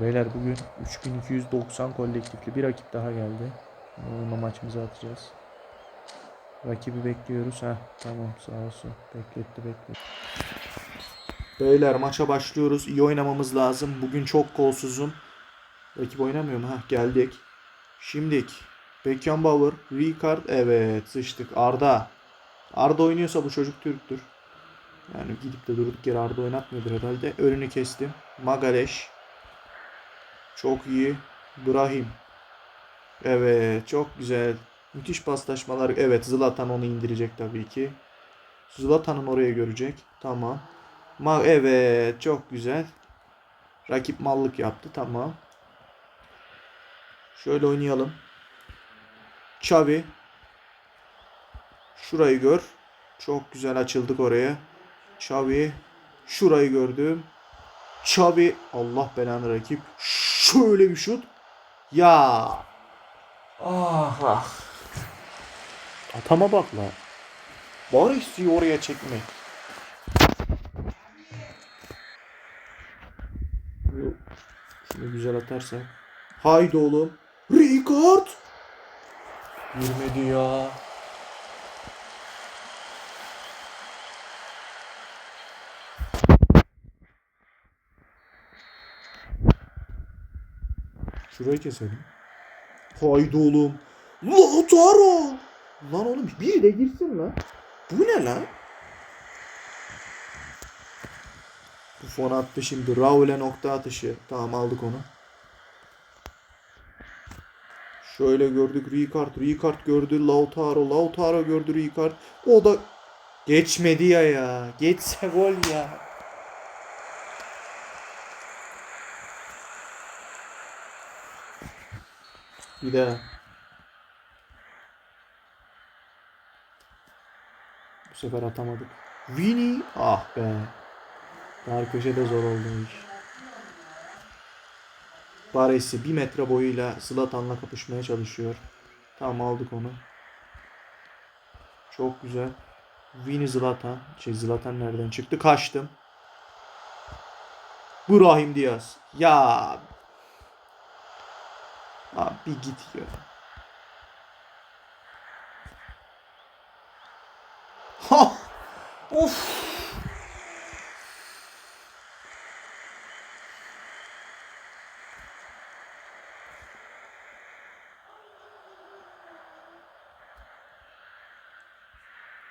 Beyler bugün 3290 kolektifli bir rakip daha geldi. Onunla maçımızı atacağız. Rakibi bekliyoruz. Heh tamam sağ olsun. Bekletti bekletti. Beyler maça başlıyoruz. İyi oynamamız lazım. Bugün çok kolsuzum. Rakip oynamıyor mu? Heh geldik. Şimdik. Beckenbauer, Ricard. Evet sıçtık. Arda. Arda oynuyorsa bu çocuk Türktür. Yani gidip de durduk yere Arda oynatmıyordur herhalde. Önünü kestim. Magaleş. Çok iyi. Brahim. Evet çok güzel. Müthiş paslaşmalar. Evet Zlatan onu indirecek tabii ki. Zlatan'ın oraya görecek. Tamam. Ma evet çok güzel. Rakip mallık yaptı. Tamam. Şöyle oynayalım. Xavi. Şurayı gör. Çok güzel açıldık oraya. Xavi. Şurayı gördüm. Xavi. Allah belanı rakip. Şöyle bir şut. Ya. Ah ah. Atama bak la. Bari istiyor oraya çekmek. Şunu güzel atarsak. Haydi oğlum. Ricard. Girmedi ya. Şurayı keselim. Haydi oğlum. Lautaro. Lan oğlum bir de girsin lan. Bu ne lan? Bu fon attı şimdi. Raul'e nokta atışı. Tamam aldık onu. Şöyle gördük Ricard. Ricard gördü Lautaro. Lautaro gördü Ricard. O da geçmedi ya ya. Geçse gol ya. Bir daha. Bu sefer atamadık. Vini. Ah be. Dar köşede zor oldu bu iş. Baresi bir metre boyuyla Zlatan'la kapışmaya çalışıyor. Tamam aldık onu. Çok güzel. Vini Zlatan. Şey Zlatan nereden çıktı? Kaçtım. Brahim Diaz. Ya. Abi git ya. Ha! Of!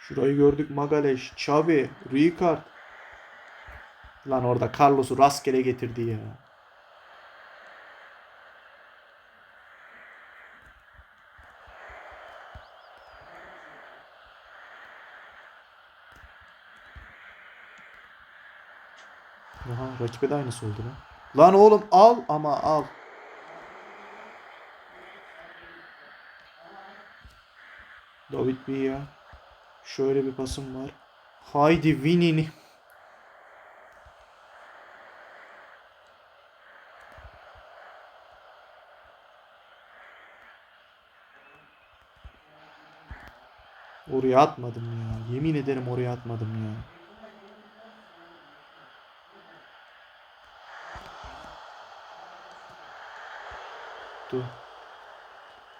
Şurayı gördük Magaleş, Xavi, Ricard. Lan orada Carlos'u rastgele getirdi ya. Aha rakibe de aynısı oldu lan. Lan oğlum al ama al. David Villa. Şöyle bir pasım var. Haydi Vini'ni. Oraya atmadım ya. Yemin ederim oraya atmadım ya. Dur.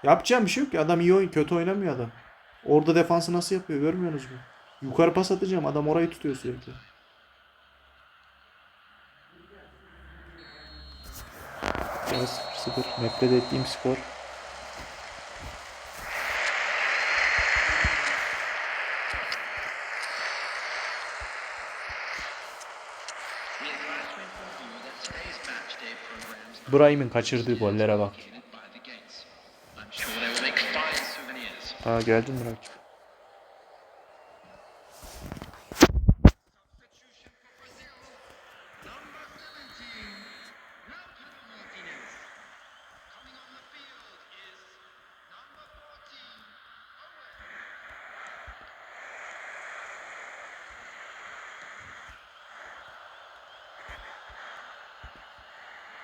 Yapacağım bir şey yok ki. Adam iyi oyun, kötü oynamıyor adam. Orada defansı nasıl yapıyor görmüyorsunuz mu? Yukarı pas atacağım. Adam orayı tutuyor sürekli. Biraz 0 Nefret ettiğim skor. Brahim'in kaçırdığı gollere bak. Ha geldin mi rakip?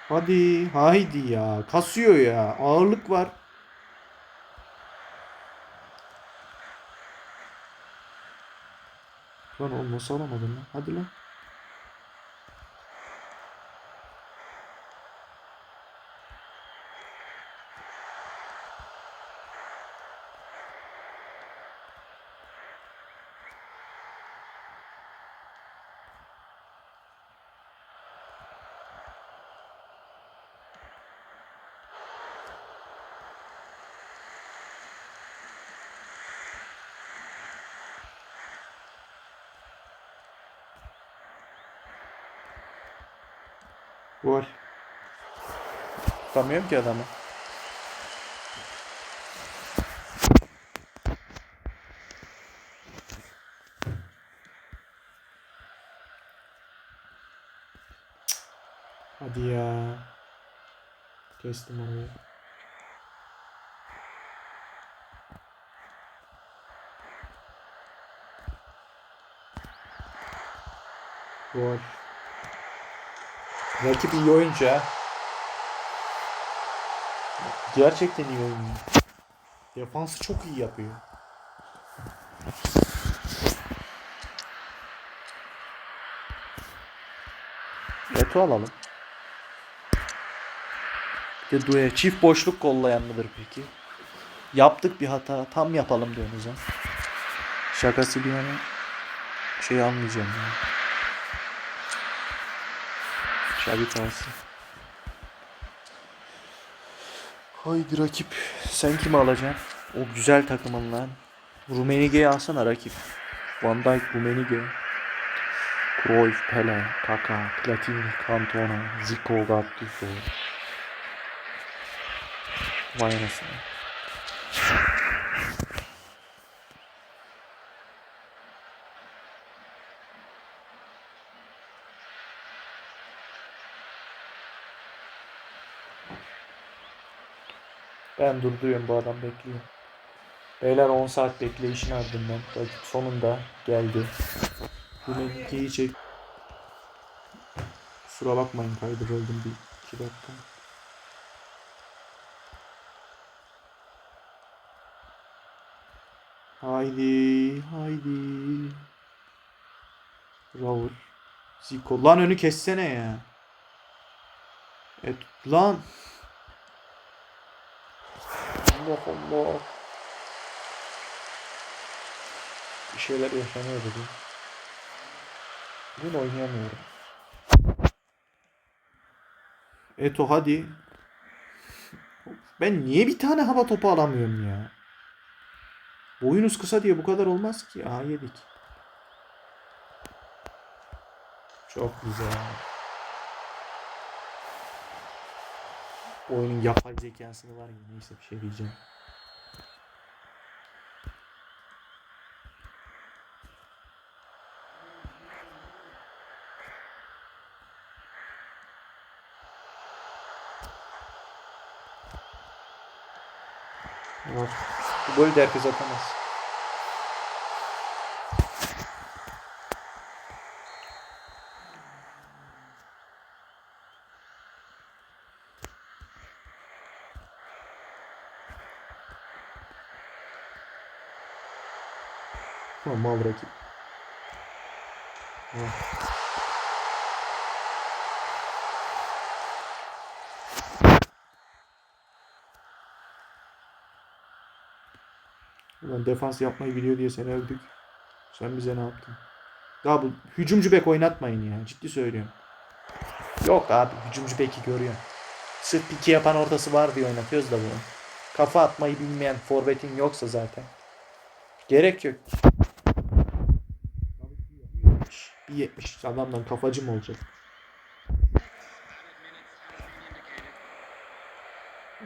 Hadi haydi ya. Kasıyor ya. Ağırlık var. Lan oğlum nasıl alamadın lan? Hadi lan. Gol. Tutamıyorum ki adamı. Hadi ya. Kestim onu. Gol. Rakip iyi oyuncu ha. Gerçekten iyi oynuyor. Defansı çok iyi yapıyor. Eto alalım. Bir de Due çift boşluk kollayan mıdır peki? Yaptık bir hata. Tam yapalım diyorsunuz ha. Şakası bir yana şey almayacağım ya. Şabi kalsın. Haydi rakip. Sen kimi alacaksın? O güzel takımın lan. Rumenige'yi alsana rakip. Van Dijk, Rumenige. Cruyff, Pele, Kaka, Platini, Cantona, Zico, Gattuso. Vay anasını. Ben durduruyorum bu adam bekliyor. Beyler 10 saat bekleyişin ardından sonunda geldi. Rumenige'yi çek. Kusura bakmayın kaydırıldım bir iki dakika. Haydi, haydi. Raul. Zico. Lan önü kessene ya. Et lan. Allah Allah. Bir şeyler yaşanıyor bugün. Bugün oynayamıyorum. Eto hadi. Ben niye bir tane hava topu alamıyorum ya? Boyunuz kısa diye bu kadar olmaz ki. Aha yedik. Çok güzel. Oyunun yapay zekasını var ya neyse bir şey diyeceğim. Var. Bu golü de herkes atamaz. Ha, mal rakip. Ha. Ulan defans yapmayı biliyor diye seni övdük. Sen bize ne yaptın? Ya bu hücumcu bek oynatmayın ya. Ciddi söylüyorum. Yok abi hücumcu beki görüyorum. Sırf piki yapan ortası var diye oynatıyoruz da bunu. Kafa atmayı bilmeyen forvetin yoksa zaten. Gerek yok. Bir 70 adamdan kafacı mı olacak?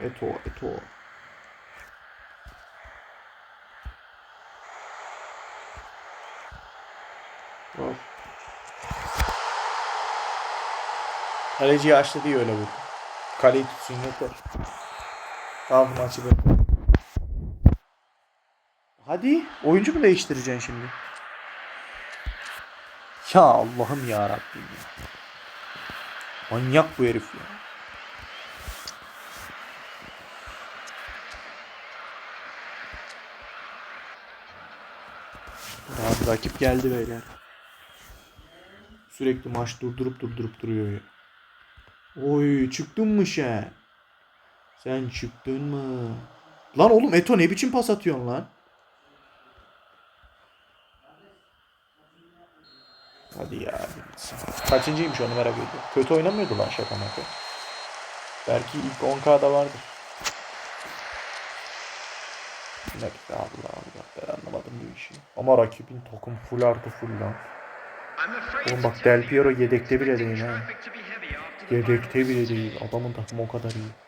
Eto, Eto. Var. Kaleciyi açtı diye öyle vurdu. Kaleyi tutsun yeter. Tamam maçı böyle. Hadi oyuncu mu değiştireceksin şimdi? Ya Allah'ım ya Rabbim ya. Manyak bu herif ya. Abi rakip geldi beyler. Sürekli maç durdurup durdurup duruyor ya. Oy çıktın mı sen? Sen çıktın mı? Lan oğlum Eto ne biçim pas atıyorsun lan? Hadi ya. Kaçıncıymış onu merak ediyorum. Kötü oynamıyordu lan şaka maka. Belki ilk 10K'da vardır. Bir dakika Allah Allah ben anlamadım bu işi. Ama rakibin takım full artı full lan. Oğlum bak Del Piero yedekte bile değil ha. Yedekte bile değil. Adamın takımı o kadar iyi.